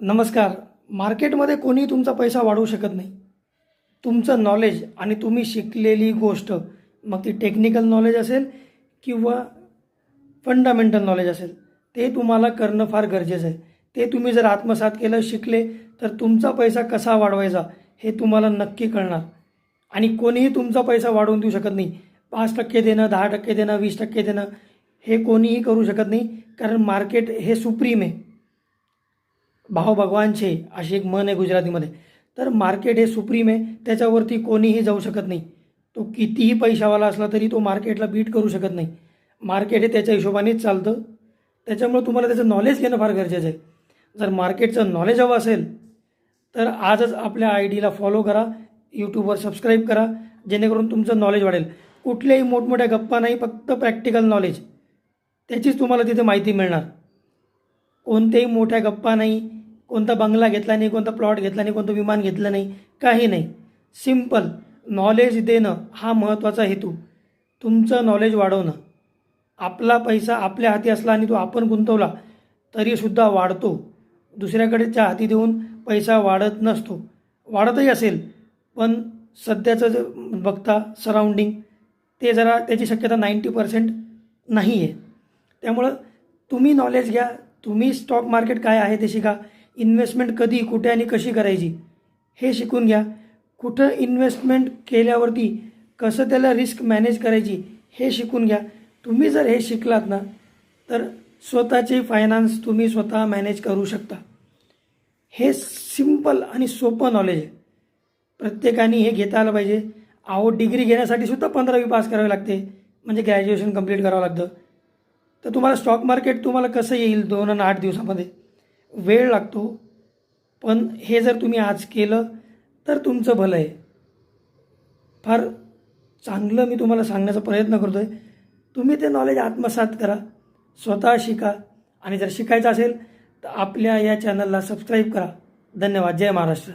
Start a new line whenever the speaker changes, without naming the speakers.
नमस्कार. मार्केटमध्ये कोणीही तुमचा पैसा वाढवू शकत नाही. तुमचं नॉलेज आणि तुम्ही शिकलेली गोष्ट मग ती टेक्निकल नॉलेज असेल किंवा फंडामेंटल नॉलेज असेल ते तुम्हाला करणं फार गरजेचं आहे. ते तुम्ही जर आत्मसात केलं शिकले तर तुमचा पैसा कसा वाढवायचा हे तुम्हाला नक्की कळणार. आणि कोणीही तुमचा पैसा वाढवून देऊ शकत नाही. पाच टक्के देणं दहा टक्के देणं वीस टक्के देणं हे कोणीही करू शकत नाही कारण मार्केट हे सुप्रीम आहे. भाव भगवान छे अशी एक मन आहे गुजरातीमध्ये. तर मार्केट हे सुप्रीम आहे त्याच्यावरती कोणीही जाऊ शकत नाही. तो कितीही पैशावाला असला तरी तो मार्केटला बीट करू शकत नाही. मार्केट हे त्याच्या हिशोबानेच चालतं. त्याच्यामुळे तुम्हाला त्याचं नॉलेज घेणं फार गरजेचं आहे. जर मार्केटचं नॉलेज हवं असेल तर आजच आपल्या आय डीला फॉलो करा यूट्यूबवर सबस्क्राईब करा जेणेकरून तुमचं नॉलेज वाढेल. कुठल्याही मोठमोठ्या गप्पा नाही फक्त प्रॅक्टिकल नॉलेज त्याचीच तुम्हाला तिथे माहिती मिळणार. कोणत्याही मोठ्या गप्पा नाही कोणता बंगला घेतला नाही कोणता प्लॉट घेतला नाही कोणतं विमान घेतलं नाही काही नाही. सिंपल नॉलेज देणं हा महत्त्वाचा हेतू. तुमचं नॉलेज वाढवणं. आपला पैसा आपल्या हाती असला आणि तो आपण गुंतवला तरीसुद्धा वाढतो. दुसऱ्याकडेच्या हाती देऊन पैसा वाढत नसतो. वाढतही असेल पण सध्याचं जे बघता सराउंडिंग ते जरा त्याची शक्यता नाईंटी पर्सेंट नाही आहे त्यामुळं तुम्ही नॉलेज घ्या. तुम्ही स्टॉक मार्केट काय आहे ते शिका. इन्व्हेस्टमेंट कधी कुठे आणि कशी करायची हे शिकून घ्या. कुठं इन्व्हेस्टमेंट केल्यावरती कसं त्याला रिस्क मॅनेज करायची हे शिकून घ्या. तुम्ही जर हे शिकलात ना तर स्वतःचे फायनान्स तुम्ही स्वतः मॅनेज करू शकता. हे सिंपल आणि सोपं नॉलेज आहे. प्रत्येकाने हे घेता आलं पाहिजे. अहो डिग्री घेण्यासाठी सुद्धा पंधरावी पास करावी लागते. म्हणजे ग्रॅज्युएशन कंप्लीट करावं लागतं. तर तुम्हाला स्टॉक मार्केट तुम्हाला कसं येईल दोन आणि आठ दिवसामध्ये? वेळ लागतो. पण हे जर तुम्ही आज केलं तर तुमचं भलं आहे. फार चांगलं मी तुम्हाला सांगण्याचा प्रयत्न करतो आहे तुम्ही ते नॉलेज आत्मसात करा स्वतः शिका. आणि जर शिकायचं असेल तर आपल्या या चॅनलला सबस्क्राईब करा. धन्यवाद. जय महाराष्ट्र.